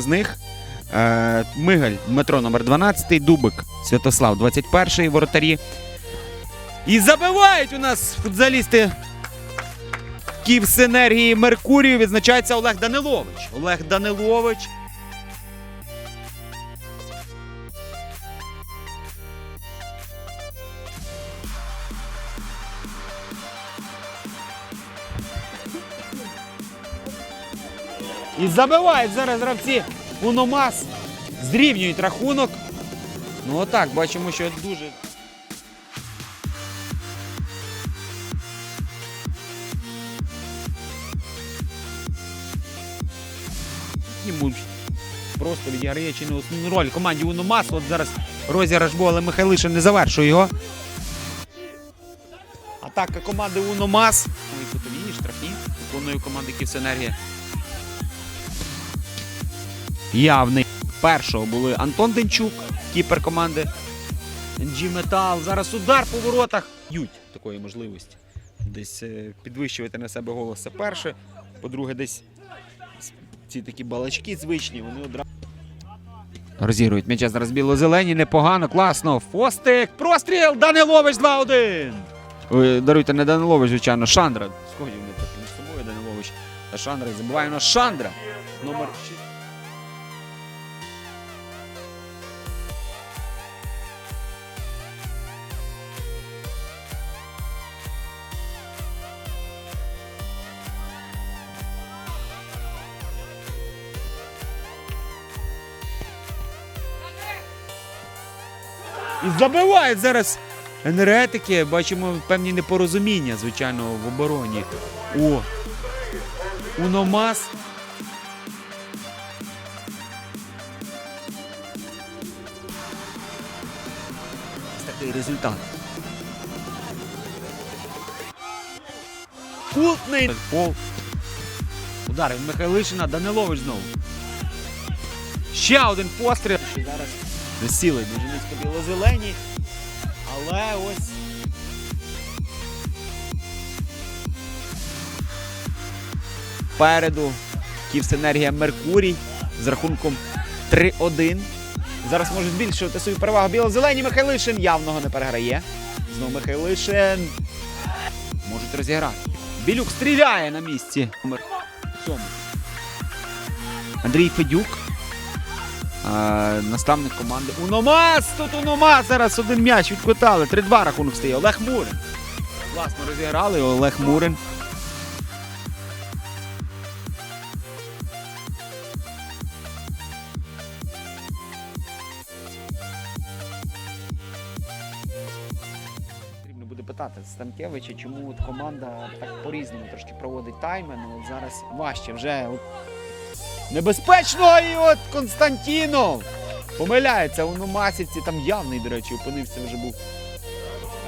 з них. Е, Мигаль Дмитро номер 12, Дубик Святослав 21 воротарі. І забивають у нас футзалісти Київсенергії Меркурію. Відзначається Олег Данилович. Олег Данилович. І забивають зараз гравці Уномас. Зрівнюють рахунок. Ну отак, бачимо, що дуже. Просто відіграє чи не роль команді Уномас. От зараз розіграш був, але Михайлишин не завершує його. Атака команди Уномас. Ну і штрафні. Виконує команди Київсенергія. Явний. Першого були Антон Денчук, кіпер команди NG Metal. Зараз удар по воротах. Ють такої можливості. Десь е, підвищувати на себе голос це перше. По-друге, десь ці такі балачки звичні, вони одразу. Розігрують м'яча зараз біло-зелені, непогано, класно. Фостик, простріл, Данилович 2-1. Даруйте, не Данилович, звичайно, Шандра. Сходів не між собою Данилович та Шандра. І забуває у Шандра. Номер 6. І забивають зараз енергетики. Бачимо певні непорозуміння, звичайно, в обороні. О, Уномас. Ось такий результат. Кутний пол. Удар від Михайлишина, Данилович знову. Ще один постріл. Зараз засіли дуже низько біло-зелені. Але ось. Переду Київсенергія Меркурій з рахунком 3-1. Зараз може збільшувати свою перевагу біло-зелені. Михайлишин явного не переграє. Знову Михайлишин. Можуть розіграти. Білюк стріляє на місці. Андрій Федюк. Наставник команди Уномас! Тут Уномас! Зараз один м'яч відкотали. 3-2 рахунок стає. Олег Мурин. Класно розіграли. Олег Мурин. Питати Станкевича, чому от команда так по-різному трошки проводить тайми. Ну от зараз важче вже. Небезпечно і от Константінов помиляється у Нумасівці, там явний, до речі, опинився вже був.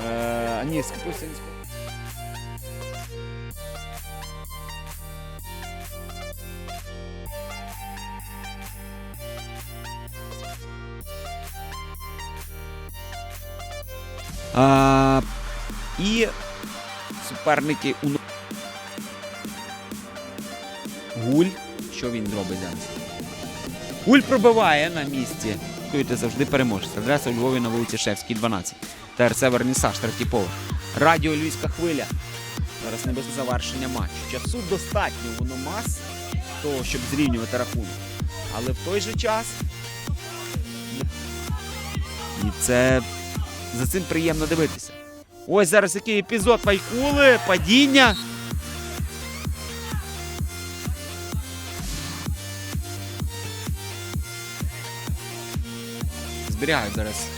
Е, ні, Скопусинський. А, і суперники у Гуль. Що він робить зараз? Гуль пробиває на місці. Чуєте, завжди переможець. Адреса у Львові на вулиці Шевській, 12. ТРЦ Вернісаж, третій поверх. Радіо Львівська хвиля. Зараз не без завершення матчу. Часу достатньо воно мас того, щоб зрівнювати рахунок. Але в той же час. І це за цим приємно дивитися. Ось зараз який епізод Вайкули, падіння. Зберігають зараз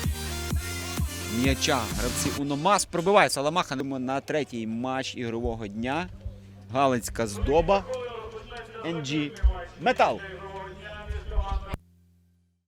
м'яча. Гравці Уномас пробиває Саламаха на третій матч ігрового дня. Галицька здоба. NG Метал.